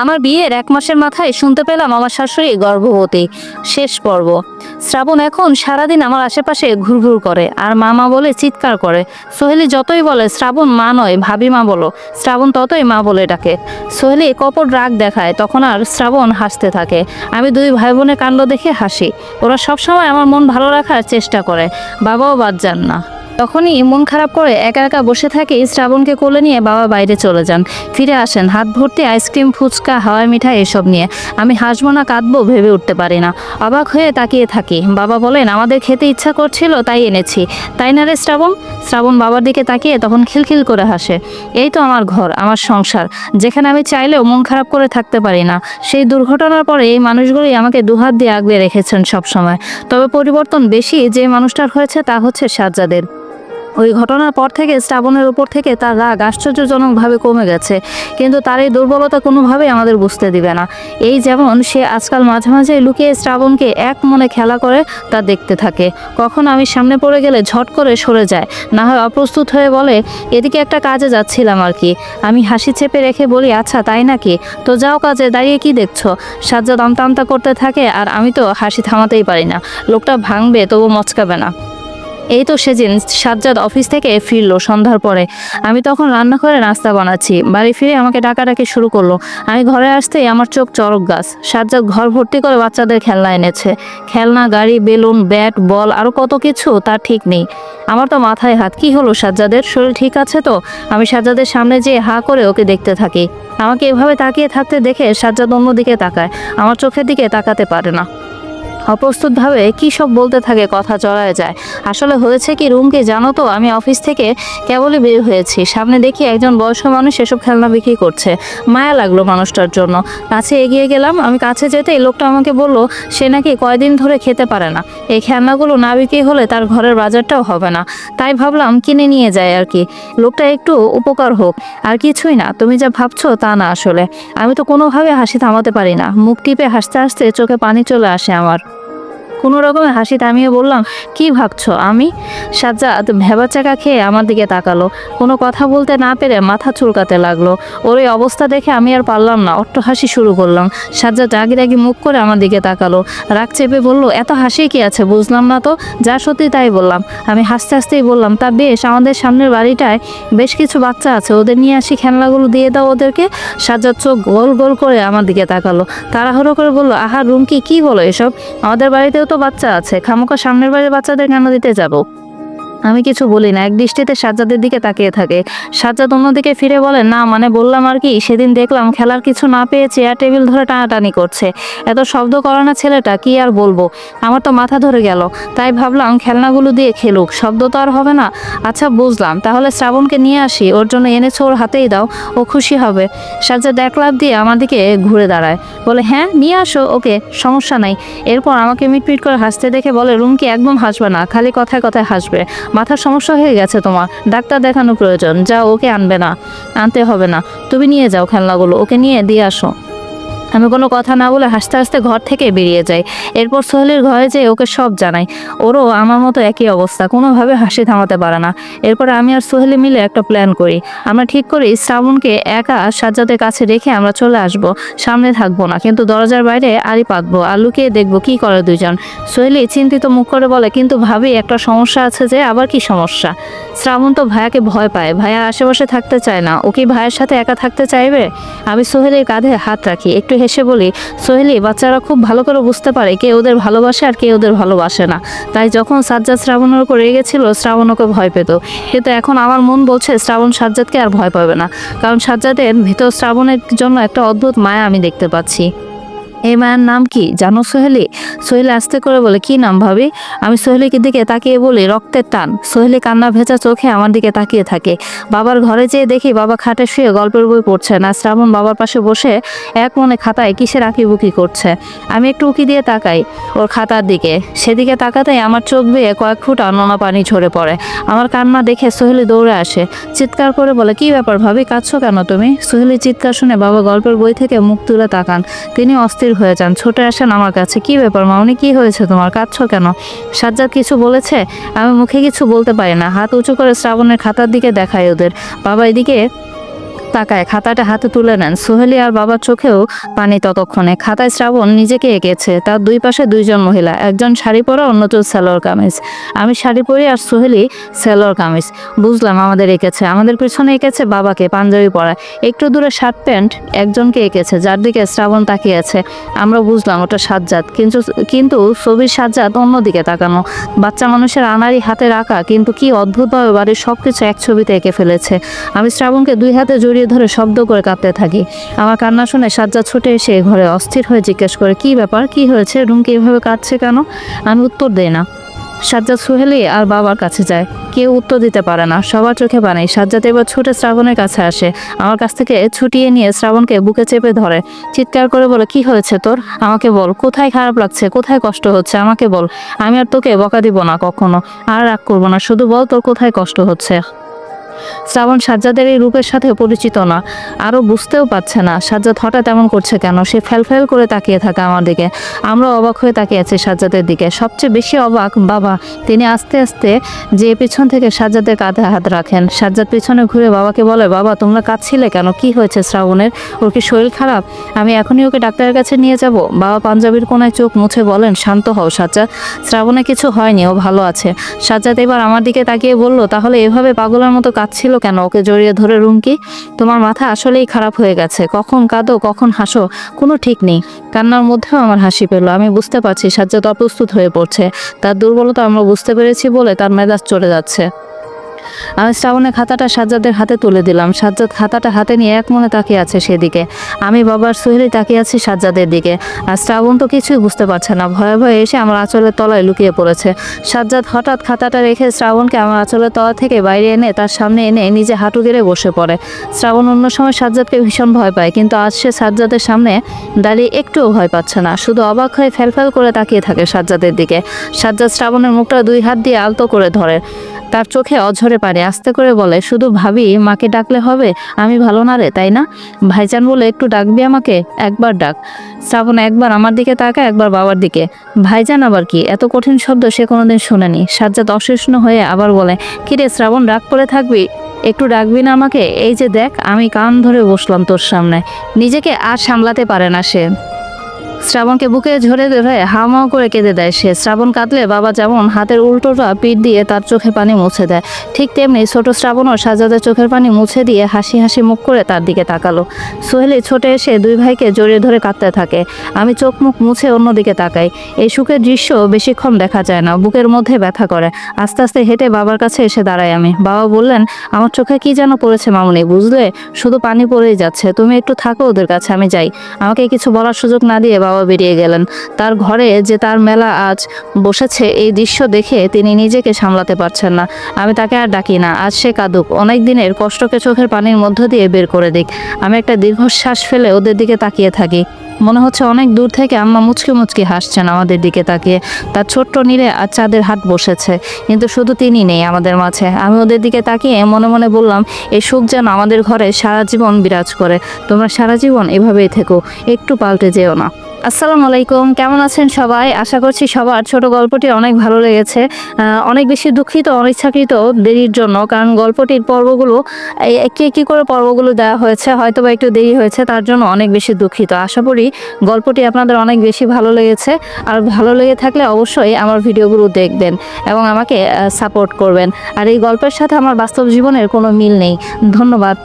আমার বিয়ের এক মাসের মাথায় শুনতে পেলাম আমার শাশুড়ি গর্ভবতী। শেষ পর্ব। শ্রাবণ এখন সারাদিন আমার আশেপাশে ঘুরঘুর করে আর মামা বলে চিৎকার করে। সোহেলি যতই বলে, শ্রাবণ মা নয়, ভাবি মা বলো। শ্রাবণ ততই মা বলে ডাকে। সোহেলি কপট রাগ দেখায়, তখন আর শ্রাবণ হাসতে থাকে। আমি দুই ভাই বোনের কাণ্ড দেখে হাসি। ওরা সবসময় আমার মন ভালো রাখার চেষ্টা করে। বাবাও বাদ যান না। তখনই মন খারাপ করে একা একা বসে থাকে শ্রাবণকে কোলে নিয়ে বাবা বাইরে চলে যান। ফিরে আসেন, হাত ভর্তি আইসক্রিম, ফুচকা, হাওয়াই মিঠাই এসব নিয়ে। আমি হাসবো না, কাঁদবো, ভেবে উঠতে পারি না। অবাক হয়ে তাকিয়ে থাকি। বাবা বলেন, আমাদের খেতে ইচ্ছা করছিল, তাই এনেছি। তাই না রে শ্রাবণ? শ্রাবণ বাবার দিকে তাকিয়ে তখন খিলখিল করে হাসে। এই তো আমার ঘর, আমার সংসার। যেখানে আমি চাইলেও মন খারাপ করে থাকতে পারি না। সেই দুর্ঘটনার পরে এই মানুষগুলোই আমাকে দুহাত দিয়ে আগলে রেখেছেন সবসময়। তবে পরিবর্তন বেশি যে মানুষটার হয়েছে তা হচ্ছে সাজ্জাদের। ওই ঘটনার পর থেকে শ্রাবণের উপর থেকে তার রাগ আশ্চর্যজনকভাবে কমে গেছে। কিন্তু তার এই দুর্বলতা কোনোভাবেই আমাদের বুঝতে দিবে না। এই যেমন সে আজকাল মাঝে মাঝে লুকিয়ে শ্রাবণকে এক মনে খেলা করে, তা দেখতে থাকে। কখন আমি সামনে পড়ে গেলে ঝট করে সরে যায়। না হয় অপ্রস্তুত হয়ে বলে, এদিকে একটা কাজে যাচ্ছিলাম আর কি। আমি হাসি চেপে রেখে বলি আচ্ছা তাই নাকি? তো যাও কাজে, দাঁড়িয়ে কি দেখছ? সাজ্জাদ আমতা আমতা করতে থাকে, আর আমি তো হাসি থামাতেই পারি না। লোকটা ভাঙবে, তবু মচকাবে না। এই তো সেদিন সাজ্জাদ অফিস থেকে ফিরলো সন্ধ্যার পরে। আমি তখন রান্না করে নাস্তা বানাচ্ছি। বাড়ি ফিরে আমাকে ডাকাডাকি শুরু করল। আমি ঘরে আসতেই আমার চোখ চরক গাছ। সাজ্জাদ ঘর ভর্তি করে বাচ্চাদের খেলনা এনেছে। খেলনা, গাড়ি, বেলুন, ব্যাট, বল আরও কত কিছু তার ঠিক নেই। আমার তো মাথায় হাত। কি হলো সাজ্জাদের? শরীর ঠিক আছে তো? আমি সাজ্জাদের সামনে যেয়ে হা করে ওকে দেখতে থাকি। আমাকে এভাবে তাকিয়ে থাকতে দেখে সাজ্জাদ অন্যদিকে তাকায়। আমার চোখের দিকে তাকাতে পারে না। অপ্রস্তুতভাবে কী সব বলতে থাকে, কথা চড়ায় যায়। আসলে হয়েছে কি, রুমকে জানো তো, আমি অফিস থেকে কেবলই বের হয়েছি। সামনে দেখি একজন বয়স্ক মানুষ এসব খেলনা বিক্রি করছে। মায়া লাগল মানুষটার জন্য। কাছে এগিয়ে গেলাম, আমি কাছে যেতে এই লোকটা আমাকে বলল, সে নাকি কয়দিন ধরে খেতে পারে না। এই খেলনাগুলো না বিক্রি হলে তার ঘরের বাজারটাও হবে না। তাই ভাবলাম কিনে নিয়ে যায় আর কি। লোকটা একটু উপকার হোক। আর কিছুই না, তুমি যা ভাবছ তা না আসলে। আমি তো কোনোভাবে হাসি থামাতে পারি না। মুখ টিপে হাসতে হাসতে চোখে পানি চলে আসে আমার। কোনো রকমে হাসি থামিয়ে বললাম, কি ভাবছ? আমি? সাজ্জাদ ভেবা চাকা খেয়ে আমার দিকে তাকালো। কোনো কথা বলতে না পেরে মাথা চুলকাতে লাগল। ওর এই অবস্থা দেখে আমি আর পারলাম না, অট্ট হাসি শুরু করলাম। সাজ্জাদ রাগি রাগি মুখ করে আমার দিকে তাকালো। রাগ চেপে বলল, এত হাসি কি আছে? বুঝলাম না তো। যা সত্যি তাই বললাম। আমি হাসতে হাসতেই বললাম, তা বেশ, আমাদের সামনের বাড়িটায় বেশ কিছু বাচ্চা আছে। ওদের নিয়ে আসি, খেলনাগুলো দিয়ে দাও ওদেরকে। সাজ্জাদ চোখ গোল গোল করে আমার দিকে তাকালো। তাড়াহুড়ো করে বলল, আহা, রুমকি, কি হলো এসব? আমাদের বাড়িতেও তো বাচ্চা আছে খামোকা সামনের বাড়ির বাচ্চাদের কেন দিতে যাব? আমি কিছু বলি না। এক দৃষ্টিতে সাজ্জাদের দিকে তাকিয়ে থাকে। সাজ্জাদ অন্যদিকে ফিরে বলে, না মানে বললাম আর কি, সেদিন দেখলাম খেলার কিছু না পেয়ে চেয়ার টেবিল ধরে টানাটানি করছে। এত শব্দ করে না ছেলেটা, কি আর বলব? আমার তো মাথা ধরে গেল। তাই ভাবলাম খেলনাগুলো দিয়ে খেলুক, শব্দ তো আর হবে না। আচ্ছা বুঝলাম। তাহলে শ্রাবণকে নিয়ে আসি, ওর জন্য এনেছো, ওর হাতেই দাও, ও খুশি হবে। সাজ্জাদ এক লাভ দিয়ে আমার দিকে ঘুরে দাঁড়ায়। বলে হ্যাঁ নিয়ে আসো, ওকে, সমস্যা নাই। এরপর আমাকে মিটমিট করে হাসতে দেখে বলে, রুমকি একদম হাসবে না, খালি কথায় কথায় হাসবে। মাথার সমস্যা হয়ে গেছে তোমার। ডাক্তার দেখানো প্রয়োজন। যা ওকে আনবে না। আনতে হবে না। তুমি নিয়ে যাও খেলনাগুলো। ওকে নিয়ে দিয়ে আসো। আমি কোনো কথা না বলে হাসতে হাসতে ঘর থেকে বেরিয়ে যাই। এরপর সোহেলের ঘরে যেয়ে ওকে সব জানাই। ওরও আমার মতো একই অবস্থা, কোনোভাবে হাসি থামাতে পারে না। এরপরে আমি আর সোহেলি মিলে একটা প্ল্যান করি। আমরা ঠিক করি শ্রাবণকে একা সাজ্জাদের কাছে রেখে আমরা চলে আসব। সামনে থাকব না, কিন্তু দরজার বাইরে আড়ি পাতবো আর লুকিয়ে দেখব কি করে দুজন সোহেলি চিন্তিত মুখ করে বলে, কিন্তু ভাবি, একটা সমস্যা আছে যে, আবার কি সমস্যা? শ্রাবণ তো ভাইয়াকে ভয় পায়। ভাইয়া আশেপাশে থাকতে চায় না। ও কি ভাইয়ের সাথে একা থাকতে চাইবে? আমি সোহেলের কাঁধে হাত রাখি। একটু হেসে বলি, সোহেলি, বাচ্চারা খুব ভালো করে বুঝতে পারে কে ওদের ভালোবাসে আর কে ওদের ভালোবাসে না। তাই যখন সাজ্জাদ শ্রাবণের উপর রেগে ছিল, শ্রাবণ ওকে ভয় পেত। কিন্তু এখন আমার মন বলছে শ্রাবণ সাজ্জাদকে আর ভয় পাবে না। কারণ সাজ্জাদের ভিতর শ্রাবণের জন্য একটা অদ্ভুত মায়া আমি দেখতে পাচ্ছি। এই মায়ের নাম কি? জানো সোহেলি? সোহেলি আস্তে করে বলে, কি নাম ভাবি? আমি সোহেলিকে দিকে তাকিয়ে বলি, রক্তের টান। সোহেলি কান্না ভেজা চোখে আমার দিকে তাকিয়ে থাকে। বাবার ঘরে যেয়ে দেখি বাবা খাটে শুয়ে গল্পের বই পড়ছে না। শ্রাবণ বাবার পাশে বসে এক মনে খাতায় কিসের আঁকিবুকি করছে। আমি একটু উকি দিয়ে তাকাই ওর খাতার দিকে। সেদিকে তাকাতেই আমার চোখ বেয়ে কয়েক ফুট নোনা পানি ঝরে পড়ে। আমার কান্না দেখে সোহেলি দৌড়ে আসে। চিৎকার করে বলে, কি ব্যাপার ভাবি? কাঁদছো কেন তুমি? সোহেলি চিৎকার শুনে বাবা গল্পের বই থেকে মুখ তুলে তাকান। তিনি অস্থির হয়ে যান। ছুটে আসেন আমার কাছে। কি ব্যাপার মামনি কি হয়েছে তোমার? কাঁদছ কেন? সাজ্জাদ কিছু বলেছে? আমি মুখে কিছু বলতে পারি না। হাত উঁচু করে শ্রাবণের খাতার দিকে দেখায় ওদের। বাবা এদিকে তাকায় খাতাটা হাতে তুলে নেন। সোহেলি আর বাবার চোখেও পানি ততক্ষণে। খাতায় শ্রাবণ নিজেকে এঁকেছে। তার দুই পাশে দুইজন মহিলা, একজন শাড়ি পরা, অন্যজন সেলোয়ার কামিজ। আমি শাড়ি পরি আর সোহেলি সেলোয়ার কামিজ। বুঝলাম আমাদের এঁকেছে। আমাদের পিছনে এঁকেছে বাবাকে পাঞ্জাবি পরা। একটু দূরে শার্ট প্যান্ট একজনকে এঁকেছে, যার দিকে শ্রাবণ তাকিয়ে আছে। আমরা বুঝলাম ওটা সাজ্জাদ। কিন্তু কিন্তু ছবির সাজ্জাদ অন্যদিকে তাকানো। বাচ্চা মানুষের আনারি হাতে রাখা, কিন্তু কি অদ্ভুতভাবে বাড়ির সব কিছু এক ছবিতে এঁকে ফেলেছে। আমি শ্রাবণকে দুই হাতে জড়িয়ে ধরে শব্দ করে কাঁপতে থাকি। আমার কান্না শুনে সাজ্জাদ ছুটে এসে ঘরে অস্থির হয়ে জিজ্ঞেস করে, কি ব্যাপার? কি হয়েছে? রুমকে এভাবে কাঁদছে কেন? আমি উত্তর দেই না। সাজ্জাদ সুহেলি আর বাবার কাছে যায়। কেউ উত্তর দিতে পারে না। সবার চোখে পানি। সাজ্জাদ এবার ছুটে শ্রাবণের কাছে আসে। আমার কাছ থেকে ছুটিয়ে নিয়ে শ্রাবণকে বুকে চেপে ধরে। চিৎকার করে বলে, কি হয়েছে তোর? আমাকে বল। কোথায় খারাপ লাগছে? কোথায় কষ্ট হচ্ছে? আমাকে বল। আমি আর তোকে বকা দিব না কখনো। আর রাগ করব না। শুধু বল তোর কোথায় কষ্ট হচ্ছে? শ্রাবণ সাজ্জাদের এই রূপের সাথে পরিচিত না। আরও বুঝতেও পারছে না, সাজ্জাদ হঠাৎ এমন করছে কেন? সে ফেল করে তাকিয়ে থাকে আমার দিকে। আমরা অবাক হয়ে তাকিয়ে আছি সাজ্জাদের দিকে। সবচেয়ে বেশি অবাক বাবা, তিনি আস্তে আস্তে যে পেছন থেকে সাজ্জাদের কাঁধে হাত রাখেন। সাজ্জাদ পেছনে ঘুরে বাবাকে বলে, বাবা, তোমরা কাঁদছিলে কেন? কি হয়েছে শ্রাবণের? ওর কি শরীর খারাপ? আমি এখনই ওকে ডাক্তারের কাছে নিয়ে যাব? বাবা পাঞ্জাবির কোনায় চোখ মুছে বলেন, শান্ত হও সাজ্জাদ। শ্রাবণে কিছু হয়নি, ও ভালো আছে। সাজ্জাদ এবার আমার দিকে তাকিয়ে বলল, তাহলে এভাবে পাগলের মতো কাঁদছিল কেন? ওকে জড়িয়ে ধরে রুমকি, তোমার মাথা আসলেই খারাপ হয়ে গেছে। কখন কাঁদো, কখন হাসো, কোনো ঠিক নেই। কান্নার মধ্যেও আমার হাসি পেল। আমি বুঝতে পারছি সাজ্জাদ অপ্রস্তুত হয়ে পড়ছে। তার দুর্বলতা আমরা বুঝতে পেরেছি বলে তার মেজাজ চলে যাচ্ছে। আমি শ্রাবণের খাতাটা সাজ্জাদের হাতে তুলে দিলাম। সাজ্জাদ খাতাটা হাতে নিয়ে এক মনে তাকিয়ে আছে সেদিকে। আমি বাবার সোহেলি তাকিয়ে আছি সাজ্জাদের দিকে। আর শ্রাবণ তো কিছুই বুঝতে পারছে না। ভয়ে ভয়ে এসে আমার আঁচলের তলায় লুকিয়ে পড়েছে। সাজ্জাদ হঠাৎ খাতাটা রেখে শ্রাবণকে আমার আঁচলের তলা থেকে বাইরে এনে তার সামনে এনে নিজে হাঁটু গেড়ে বসে পড়ে। শ্রাবণ অন্য সময় সাজ্জাদকে ভীষণ ভয় পায়, কিন্তু আজ সে সাজ্জাদের সামনে দাঁড়িয়ে একটুও ভয় পাচ্ছে না। শুধু অবাক হয়ে ফেলফেল করে তাকিয়ে থাকে সাজ্জাদের দিকে। সাজ্জাদ শ্রাবণের মুখটা দুই হাত দিয়ে আলতো করে ধরে। তার চোখে অঝরে পারে আস্তে করে বলে, শুধু ভাবি, মাকে ডাকলে হবে? আমি ভালো না রে, তাই না? ভাইজান বলে, একটু ডাকবি আমাকে? একবার ডাক। শ্রাবণ, একবার আমার দিকে তাকা একবার বাবার দিকে। ভাইজান আবার কি, এত কঠিন শব্দ সে কোনোদিন শুনেনি। সাজ্জাদ অসহিষ্ণু হয়ে আবার বলে কিরে শ্রাবণ, রাগ করে থাকবি? একটু ডাকবি না আমাকে? এই যে দেখ, আমি কান ধরে বসলাম তোর সামনে। নিজেকে আর সামলাতে পারে না সে। শ্রাবণকে বুকে ঝরে ধরে হাওমাও করে কেঁদে দেয় সে। শ্রাবণ কাঁদলে বাবা যেমন হাতের উল্টোটা পিঠ দিয়ে তার চোখে পানি মুছে দেয়, ঠিক তেমনি ছোট শ্রাবণও সাজাদের চোখের পানি মুছে দিয়ে হাসি হাসি মুখ করে তার দিকে তাকালো। সোহেলি ছোটে এসে দুই ভাইকে জড়িয়ে ধরে কাঁদতে থাকে। আমি চোখ মুখ মুছে অন্যদিকে তাকাই। এই সুখের দৃশ্য বেশিক্ষণ দেখা যায় না, বুকের মধ্যে ব্যথা করে। আস্তে আস্তে হেঁটে বাবার কাছে এসে দাঁড়াই আমি। বাবা বললেন, আমার চোখে কি যেন পড়েছে মামুনি, বুঝলে? শুধু পানি পড়েই যাচ্ছে। তুমি একটু থাকো ওদের কাছে, আমি যাই। আমাকে কিছু বলার সুযোগ না দিয়ে বাবা বেরিয়ে গেলেন। তার ঘরে যে তার মেলা আজ বসেছে, এই দৃশ্য দেখে তিনি নিজেকে সামলাতে পারছেন না। আমি তাকে আর ডাকি না, আজ সে কাঁদুক। অনেক দিনের কষ্টকে চোখের পানির মধ্য দিয়ে বের করে দিক। আমি একটা দীর্ঘশ্বাস ফেলে ওদের দিকে তাকিয়ে থাকি। মনে হচ্ছে অনেক দূর থেকে আম্মা মুচকি মুচকি হাসছেন আমাদের দিকে তাকিয়ে। তার ছোট্ট নীলে আর চাঁদের হাট বসেছে, কিন্তু শুধু তিনি নেই আমাদের মাঝে। আমি ওদের দিকে তাকিয়ে মনে মনে বললাম এই সুখ যেন আমাদের ঘরে সারা জীবন বিরাজ করে। তোমরা সারা জীবন এভাবেই থেকো, একটু পাল্টে যেও না। আসসালামু আলাইকুম, কেমন আছেন সবাই? আশা করছি সবার ছোট গল্পটি অনেক ভালো লেগেছে। অনেক বেশি দুঃখিত, অনিচ্ছাকৃত দেরির জন্য, কারণ গল্পটির পর্বগুলো এই একটি একটি করে পর্বগুলো দেওয়া হয়েছে হয়তো বা একটু দেরি হয়েছে, তার জন্য অনেক বেশি দুঃখিত। আশা করি গল্পটি আপনাদের অনেক বেশি ভালো লেগেছে। আর ভালো লেগে থাকলে অবশ্যই আমার ভিডিওগুলো দেখবেন এবং আমাকে সাপোর্ট করবেন। আর এই গল্পের সাথে আমার বাস্তব জীবনের কোনো মিল নেই। ধন্যবাদ।